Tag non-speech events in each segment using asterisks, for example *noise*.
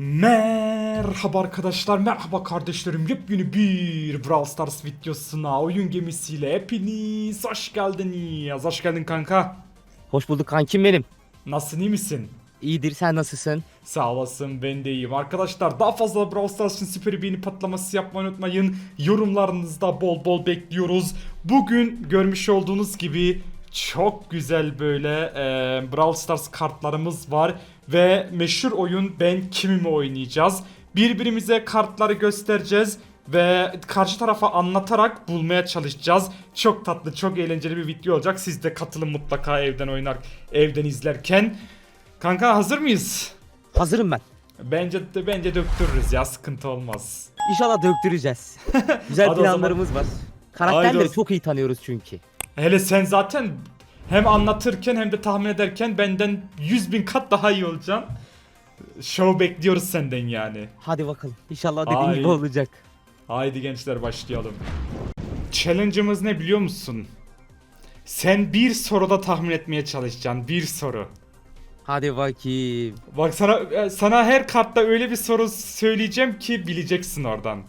Merhaba arkadaşlar, merhaba kardeşlerim. Yepyeni bir Brawl Stars videosuna oyun gemisiyle hepiniz hoş geldiniz. Hoş geldin kanka. Hoş bulduk kankim benim. Nasılsın, iyi misin? İyidir sen nasılsın? Sağ olasın, ben de iyiyim. Arkadaşlar daha fazla Brawl Stars için süper beğeni patlaması yapmayı unutmayın. Yorumlarınızda bol bol bekliyoruz. Bugün görmüş olduğunuz gibi çok güzel böyle e, Brawl Stars kartlarımız var. Ve meşhur oyun Ben Kimimi oynayacağız. Birbirimize kartları göstereceğiz. Ve karşı tarafa anlatarak bulmaya çalışacağız. Çok tatlı, çok eğlenceli bir video olacak. Siz de katılın mutlaka evden oynar, evden izlerken. Kanka hazır mıyız? Hazırım ben. Bence de bence döktürürüz ya sıkıntı olmaz. İnşallah döktüreceğiz. *laughs* Güzel Hadi o planlarımız var. Haydi Karakterleri o- çok iyi tanıyoruz çünkü. Hele sen zaten hem anlatırken hem de tahmin ederken benden 100 bin kat daha iyi olacaksın. Show bekliyoruz senden yani. Hadi bakalım. İnşallah dediğin Ay. gibi olacak. Haydi gençler başlayalım. Challenge'ımız ne biliyor musun? Sen bir soruda tahmin etmeye çalışacaksın. Bir soru. Hadi bakayım. Bak sana e, sana her kartta öyle bir soru söyleyeceğim ki bileceksin oradan.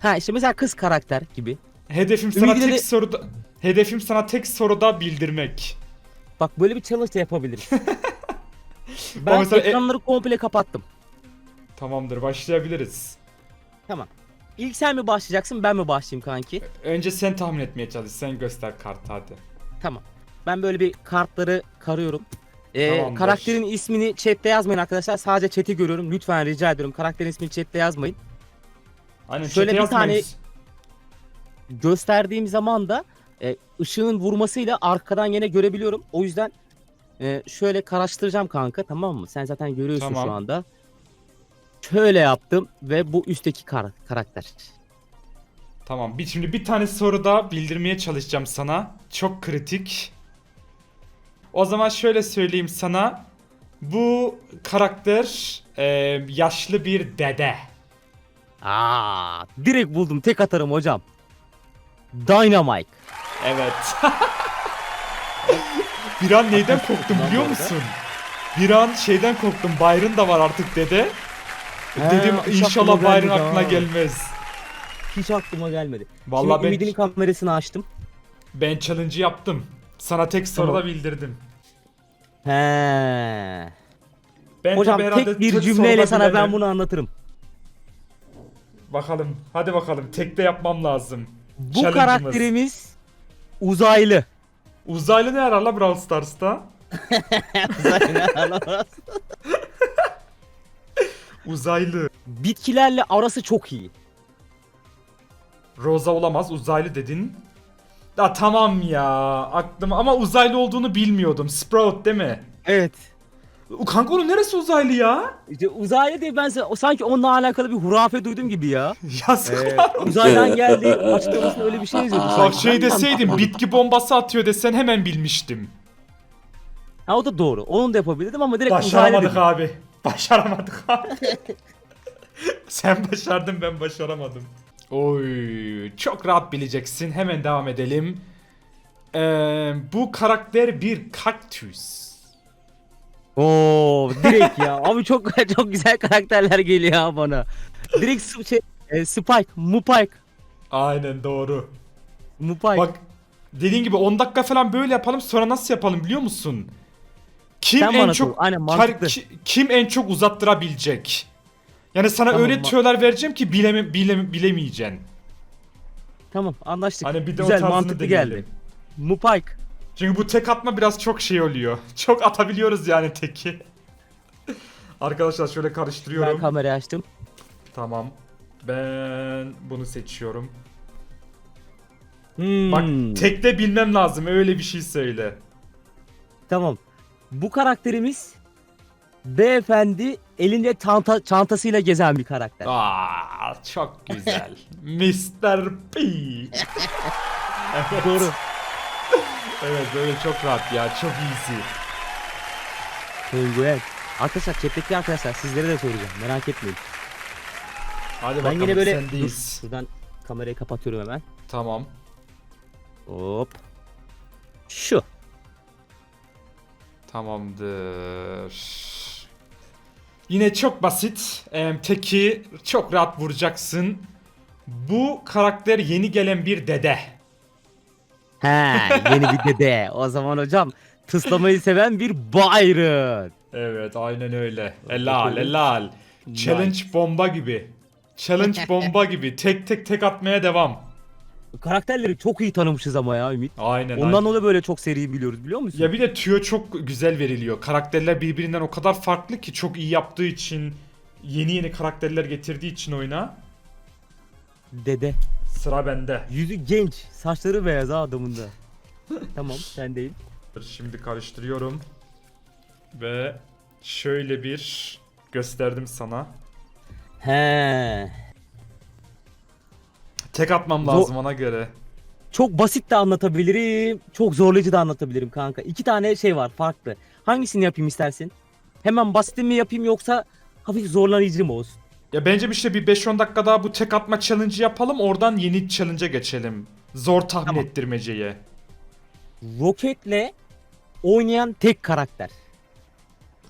Ha işte mesela kız karakter gibi. Hedefim sana Ümidi de- tek soruda hedefim sana tek soruda bildirmek. Bak böyle bir challenge de yapabiliriz. *laughs* ben mesela e- ekranları komple kapattım. Tamamdır başlayabiliriz. Tamam. İlk sen mi başlayacaksın ben mi başlayayım kanki? Önce sen tahmin etmeye çalış. Sen göster kartı hadi. Tamam. Ben böyle bir kartları karıyorum. Ee, Tamamdır. karakterin ismini chatte yazmayın arkadaşlar. Sadece chat'i görüyorum. Lütfen rica ediyorum. Karakterin ismini chatte yazmayın. Aynen Şöyle chat'e bir tane- yazmayın. Gösterdiğim zaman da e, ışığın vurmasıyla arkadan yine görebiliyorum. O yüzden e, şöyle karıştıracağım kanka tamam mı? Sen zaten görüyorsun Tamam. şu anda. Şöyle yaptım ve bu üstteki kar- karakter. Tamam. Bir, şimdi bir tane soru daha bildirmeye çalışacağım sana. Çok kritik. O zaman şöyle söyleyeyim sana. Bu karakter e, yaşlı bir dede. Aa, direkt buldum tek atarım hocam. Dynamite. Evet. *laughs* bir an neyden korktum biliyor musun? Bir an şeyden korktum. Byron da var artık dede. He, Dedim hiç inşallah aklıma Byron gelmedi aklına ha. gelmez. Hiç aklıma gelmedi. Vallahi Şimdi ben Ümid'in kamerasını açtım. ben challenge'ı yaptım. Sana tek soruda Tamam. bildirdim. He. Ben Hocam tabii herhalde tek bir cümleyle soruda sana ben bilemem. bunu anlatırım. Bakalım. Hadi bakalım. Tekte yapmam lazım. Bu Challenge'ımız. karakterimiz uzaylı. *laughs* Uzaylı ne arar la Brawl Stars'ta? Uzaylı. Bitkilerle arası çok iyi. Rosa olamaz. Uzaylı dedin. Da tamam ya. Aklım ama uzaylı olduğunu bilmiyordum. Sprout değil mi? Evet. O Kanka onun neresi uzaylı ya? İşte uzaylı diye ben o sanki onunla alakalı bir hurafe duydum gibi ya. *laughs* Yazıklar. Ee, uzaydan geldi açıklamasında öyle bir şey yazıyordu Bak şey Ben de deseydin anlamadım. bitki bombası atıyor desen hemen bilmiştim. Ha o da doğru. Onu da yapabilirdim ama direkt uzaylı Başaramadık dedim. abi. *laughs* Başaramadık abi. *laughs* Sen başardın ben başaramadım. Oy çok rahat bileceksin. Hemen devam edelim. Ee, bu karakter bir kaktüs. Oo direkt ya. Abi çok *laughs* çok güzel karakterler geliyor ha bana. Direkt s- şey, e, Spike, Mupike, Aynen doğru. Mupike. Bak dediğin gibi 10 dakika falan böyle yapalım sonra nasıl yapalım biliyor musun? Kim Sen en bana çok. Aynen, mantıklı. ki- kim en çok uzattırabilecek? Yani sana Tamam, öyle ma- tüyolar vereceğim ki bileme, bileme, bilemeyeceksin. Tamam anlaştık. Hani bir de o güzel tarzını mantıklı deneyelim. geldi. Mupike. Çünkü bu tek atma biraz çok şey oluyor. *laughs* Çok atabiliyoruz yani teki. Arkadaşlar şöyle Ben karıştırıyorum. kamerayı açtım. tamam. Ben bunu seçiyorum. Hmm, Bak tekte bilmem lazım öyle bir şey söyle. Tamam. Bu karakterimiz beyefendi elinde çanta, çantasıyla gezen bir karakter. Aa çok güzel. Mr. P. evet. Doğru. Evet böyle çok rahat ya çok easy. Penguen. Arkadaşlar chat'teki arkadaşlar sizlere de soracağım. Merak etmeyin. Hadi Ben bakalım yine böyle dur, sendeyiz. şuradan kamerayı kapatıyorum hemen. Tamam. Hop. Şu. Tamamdır. Yine çok basit. Ee, teki çok rahat vuracaksın. Bu karakter yeni gelen bir dede. He yeni bir dede. O zaman hocam tıslamayı seven bir Byron. Evet aynen öyle. Bakalım. helal. Challenge bomba gibi. Challenge *laughs* bomba gibi. Tek tek tek atmaya devam. Karakterleri çok iyi tanımışız ama ya Ümit. Aynen Ondan aynen. dolayı böyle çok seri biliyoruz biliyor musun? Ya bir de tüyo çok güzel veriliyor. Karakterler birbirinden o kadar farklı ki çok iyi yaptığı için yeni yeni karakterler getirdiği için oyuna Dede. Sıra bende. Yüzü genç. Saçları beyaz ha adamın da. *laughs* tamam sen değil. Şimdi karıştırıyorum. Ve şöyle bir gösterdim sana. He. Tek atmam Zo- lazım ona göre. Çok basit de anlatabilirim. Çok zorlayıcı da anlatabilirim kanka. İki tane şey var farklı. Hangisini yapayım istersin? Hemen basit mi yapayım yoksa hafif zorlayıcı mı olsun? Ya bence bir işte bir 5-10 dakika daha bu tek atma challenge yapalım. Oradan yeni challenge'a geçelim. Zor tahmin Tamam. ettirmeceye. Roketle oynayan tek karakter.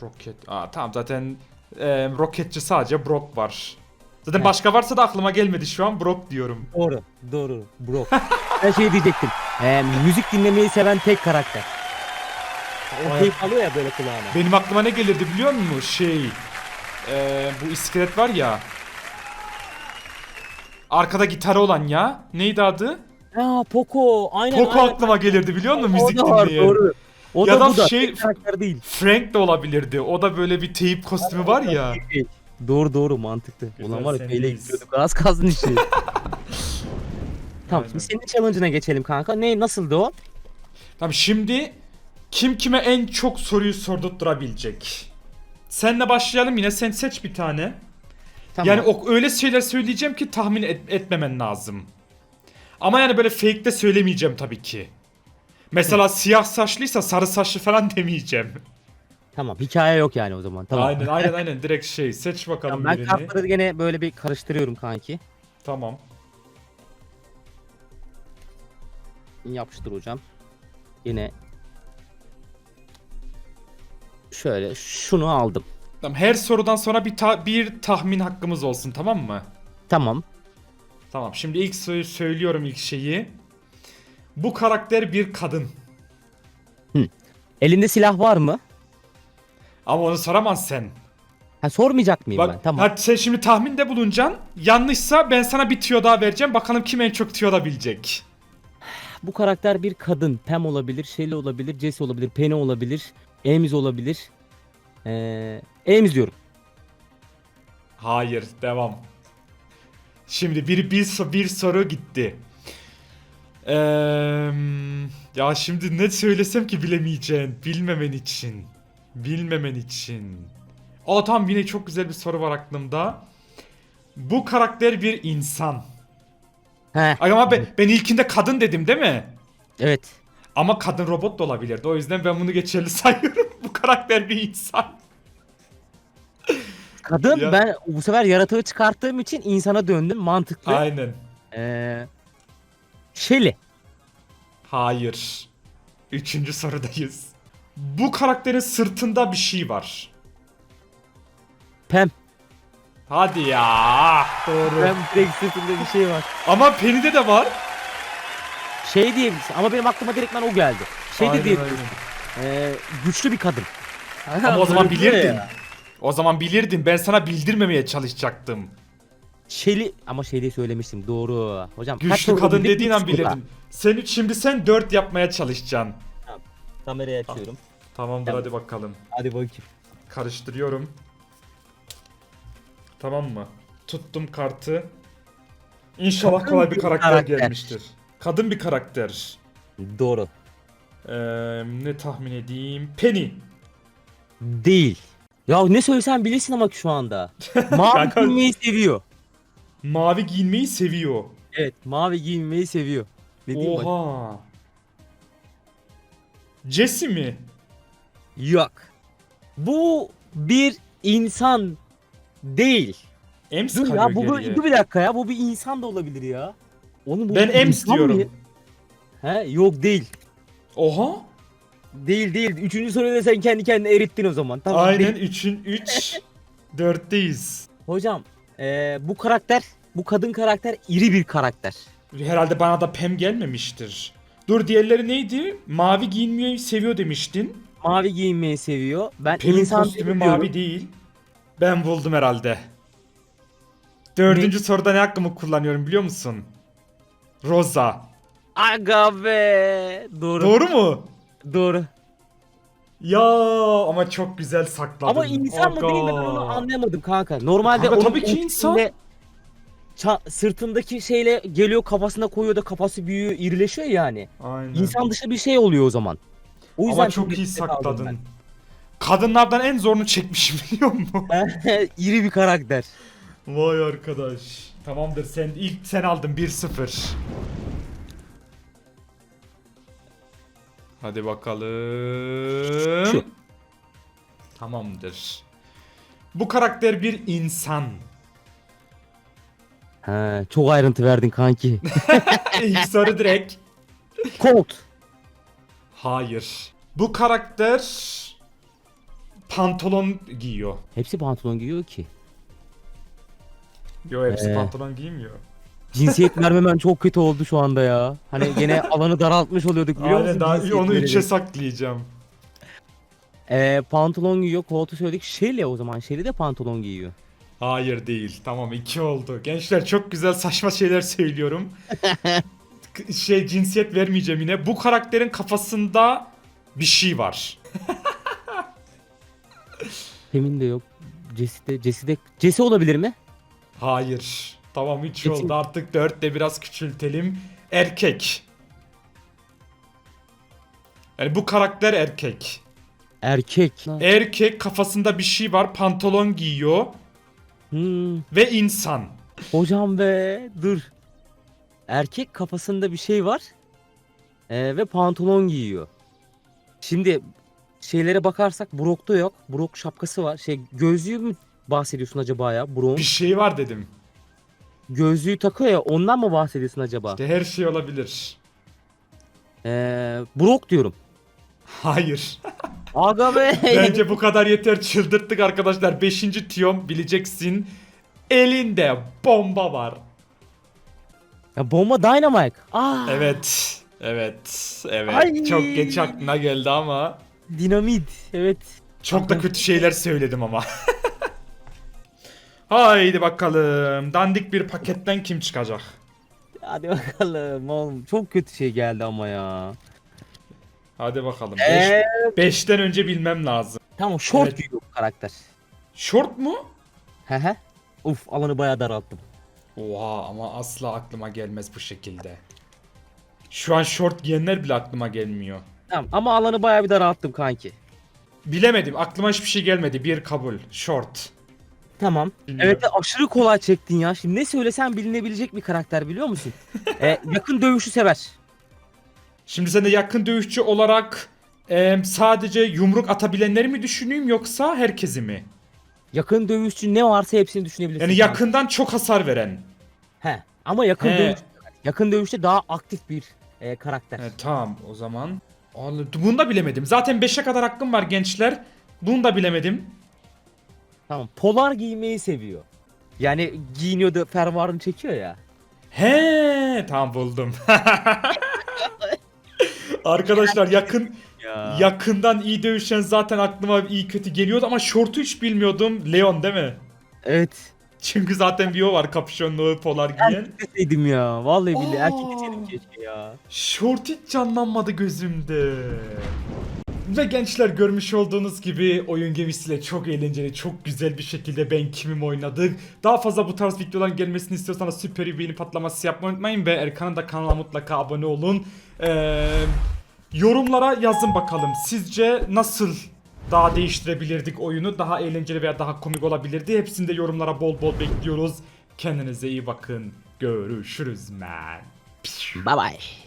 Roket. Aa tamam zaten e, roketçi sadece Brock var. Zaten Heh. başka varsa da aklıma gelmedi şu an Brock diyorum. Doğru. Doğru. Bro. ben şey diyecektim. Ee, müzik dinlemeyi seven tek karakter. O keyif alıyor ya böyle kulağına. Benim aklıma ne gelirdi biliyor musun? Şey e, bu iskelet var ya. Arkada gitarı olan ya. Neydi adı? Ha Poco. Aynen Poco aynen. aklıma gelirdi biliyor musun O müzik da var, dinleyen. Doğru. O Ya da, da bu da şey- değil. Frank de olabilirdi. O da böyle bir teyip kostümü var ya. Doğru doğru mantıklı. Güzel, Ulan var ya peyle gidiyorduk az kazdın işi. *laughs* tamam şimdi senin challenge'ına geçelim kanka. Ne nasıldı o? Tamam şimdi kim kime en çok soruyu sordurtturabilecek? Senle başlayalım yine sen seç bir tane. Tamam. Yani o öyle şeyler söyleyeceğim ki tahmin et- etmemen lazım. Ama yani böyle fake de söylemeyeceğim tabii ki. Mesela siyah saçlıysa sarı saçlı falan *laughs* demeyeceğim. Tamam hikaye yok yani o zaman. Tamam. Aynen aynen *laughs* aynen direkt şey seç bakalım Tamam, ben birini. kartları gene böyle bir karıştırıyorum kanki. Tamam. Yapıştır hocam. Yine şöyle şunu aldım. Tamam her sorudan sonra bir ta- bir tahmin hakkımız olsun tamam mı? Tamam. Tamam şimdi ilk sö- söylüyorum ilk şeyi. Bu karakter bir kadın. Elinde silah var mı? Ama onu soramazsın sen. Ha sormayacak mıyım Bak, ben? Tamam. hadi sen şimdi tahminde bulunacaksın. Yanlışsa ben sana bir tüyo daha vereceğim. Bakalım kim en çok tüyo da bilecek. Bu karakter bir kadın. Pam olabilir, Shelly olabilir, Jesse olabilir, Penny olabilir, Ames olabilir. Ee, Ames diyorum. Hayır, devam. Şimdi bir bir, bir soru gitti. Eee, ya şimdi ne söylesem ki bilemeyeceksin. Bilmemen için. Bilmemen için. Aa tamam yine çok güzel bir soru var aklımda. Bu karakter bir insan. He. Ay ama ben, ben ilkinde kadın dedim değil mi? Evet. Ama kadın robot da olabilirdi. O yüzden ben bunu geçerli *laughs* sayıyorum. Bu karakter bir insan. Kadın Ya- ben bu sefer yaratığı çıkarttığım için insana döndüm mantıklı. Aynen. Ee, Shelly. Hayır. Üçüncü sorudayız. Bu karakterin sırtında bir şey var. Pam. Hadi ya. Doğru. Pam direkt sırtında bir şey var. Ama Penny'de de var. Şey diyebilirsin ama benim aklıma direktmen o geldi. Şey de Aynen, diyebilirsin. Ee, güçlü bir kadın. Ama o zaman bilirdin. O zaman bilirdin. Ben sana bildirmemeye çalışacaktım. Shelly ama şey diye söylemiştim doğru. Hocam Güçlü kadın dediğin an soru. bilirdin. Sen şimdi sen 4 yapmaya çalışacaksın. Kamerayı açıyorum. Tamamdır Tamam. hadi bakalım. Hadi bakayım. Karıştırıyorum. Tamam mı? Tuttum kartı. İnşallah kolay bir bir karakter, karakter. gelmiştir. Kadın bir karakter. Doğru. Ee, ne tahmin edeyim? Penny. Değil. Ya ne söylesem bilirsin ama şu anda. *laughs* Mavi Kanka- giyinmeyi seviyor. Mavi giyinmeyi seviyor. Evet mavi giyinmeyi seviyor. Ne diyeyim bak. Oha. Jesse mi? Yok. Bu bir insan değil. Ems Dur kalıyor ya bu, bu geriye. dur bir dakika ya bu bir insan da olabilir ya. Bu Ben Ems diyorum. He yok değil. Oha. Değil değil. Üçüncü soruyu da sen kendi kendine erittin o zaman. Tamam. Aynen değil. 3'ün 3 *laughs* Dörtteyiz. Hocam ee, bu karakter, bu kadın karakter iri bir karakter. Herhalde bana da Pem gelmemiştir. Dur diğerleri neydi? Mavi giyinmeyi seviyor demiştin. Mavi giyinmeyi seviyor. Ben Pem'in insan kostümü diyorum. mavi değil. Ben buldum herhalde. Dördüncü soruda ne hakkımı kullanıyorum biliyor musun? Rosa. Aga be. Doğru. Doğru mu? Doğru. Ya ama çok güzel sakladın. Ama insan mı Aga. değil mi ben onu anlayamadım kanka. Normalde Kanka onun tabii ki ultisinde insan. ça- sırtındaki şeyle geliyor kafasına koyuyor da kafası büyüyor, irileşiyor yani. Aynen. İnsan dışı bir şey oluyor o zaman. O yüzden ama çok iyi sakladın. Kadınlardan en zorunu çekmişim *laughs* biliyor musun? ben. *laughs* İri bir karakter. Vay arkadaş. Tamamdır sen ilk sen aldın 1-0. Hadi bakalım. Tamamdır. Bu karakter bir insan. Ha, çok ayrıntı verdin kanki. *laughs* İlk soru direkt. Colt. Hayır. Bu karakter pantolon giyiyor. Hepsi pantolon giyiyor ki. Yo hepsi Ee. pantolon giymiyor. Cinsiyet *laughs* vermemen çok kötü oldu şu anda ya. Hani gene alanı daraltmış oluyorduk biliyor Aynen musun? daha cinsiyet onu 3'e vererek? saklayacağım. Ee, pantolon giyiyor. Colt'u söyledik. Shelly o zaman. Shelly de pantolon giyiyor. Hayır değil. Tamam iki oldu. Gençler çok güzel saçma şeyler söylüyorum. K- *laughs* şey cinsiyet vermeyeceğim yine. Bu karakterin kafasında bir şey var. Femin de yok. Jesse de, Jesse de, Jesse olabilir mi? Hayır. Tamam 3 Kesin. oldu artık 4 de biraz küçültelim. Erkek. Yani bu karakter erkek. Erkek. Erkek kafasında bir şey var. Pantolon giyiyor. Hmm, Ve insan. hocam be dur. Erkek kafasında bir şey var. Ee, ve pantolon giyiyor. Şimdi şeylere bakarsak Brock'ta yok. Brock şapkası var. Şey gözlüğü mü bahsediyorsun acaba ya? Brock Bir şey var dedim. gözlüğü takıyor ya ondan mı bahsediyorsun acaba? İşte her şey olabilir. Ee, Brock diyorum. Hayır. *laughs* Aga be. Bence bu kadar yeter çıldırttık arkadaşlar. Beşinci tiyom bileceksin. Elinde bomba var. Ya bomba Dynamite. Aa, Evet. Evet. Evet. Ay. Çok geç aklına geldi ama. Dinamit. Evet. Çok da kötü şeyler söyledim ama. *laughs* Haydi bakalım. Dandik bir paketten kim çıkacak? Hadi bakalım oğlum. Çok kötü şey geldi ama ya. Hadi bakalım. Eee? Beş, beşten önce bilmem lazım. Tamam short Evet. bu karakter. Short mu? He he. Uf alanı bayağı daralttım. Oha ama asla aklıma gelmez bu şekilde. Şu an short giyenler bile aklıma gelmiyor. Tamam ama alanı bayağı bir daralttım kanki. Bilemedim. Aklıma hiçbir şey gelmedi. Bir kabul. Short. Tamam. Bilmiyorum. Evet aşırı kolay çektin ya. Şimdi ne söylesen bilinebilecek bir karakter biliyor musun? *laughs* e, yakın dövüşü sever. Şimdi sen de yakın dövüşçü olarak em, sadece yumruk atabilenleri mi düşüneyim yoksa herkesi mi? Yakın dövüşçü ne varsa hepsini düşünebilirsin. Yani yakından çok hasar veren. He. Ama yakın He. dövüş yakın dövüşte daha aktif bir e, karakter. He, tamam o zaman. Bunu da bilemedim. Zaten 5'e kadar hakkım var gençler. Bunu da bilemedim. Tamam. Polar giymeyi seviyor. Yani giyiniyor da fermuarını çekiyor ya. He, tamam buldum. *laughs* Arkadaşlar yakın Ya. yakından iyi dövüşen zaten aklıma iyi kötü geliyordu ama short'u hiç bilmiyordum. Leon değil mi? Evet. Çünkü zaten bir o var kapüşonlu polar giyen. Erkek deseydim ya. Vallahi billahi Aa. erkek deseydim keşke ya. Short hiç canlanmadı gözümde. Ve gençler görmüş olduğunuz gibi oyun gemisiyle çok eğlenceli, çok güzel bir şekilde ben kimim oynadık. Daha fazla bu tarz videoların gelmesini istiyorsanız süper bir patlaması yapmayı unutmayın ve Erkan'ın da kanalına mutlaka abone olun. Ee, yorumlara yazın bakalım. Sizce nasıl daha değiştirebilirdik oyunu? Daha eğlenceli veya daha komik olabilirdi? Hepsini de yorumlara bol bol bekliyoruz. Kendinize iyi bakın. Görüşürüz man. Bye bye.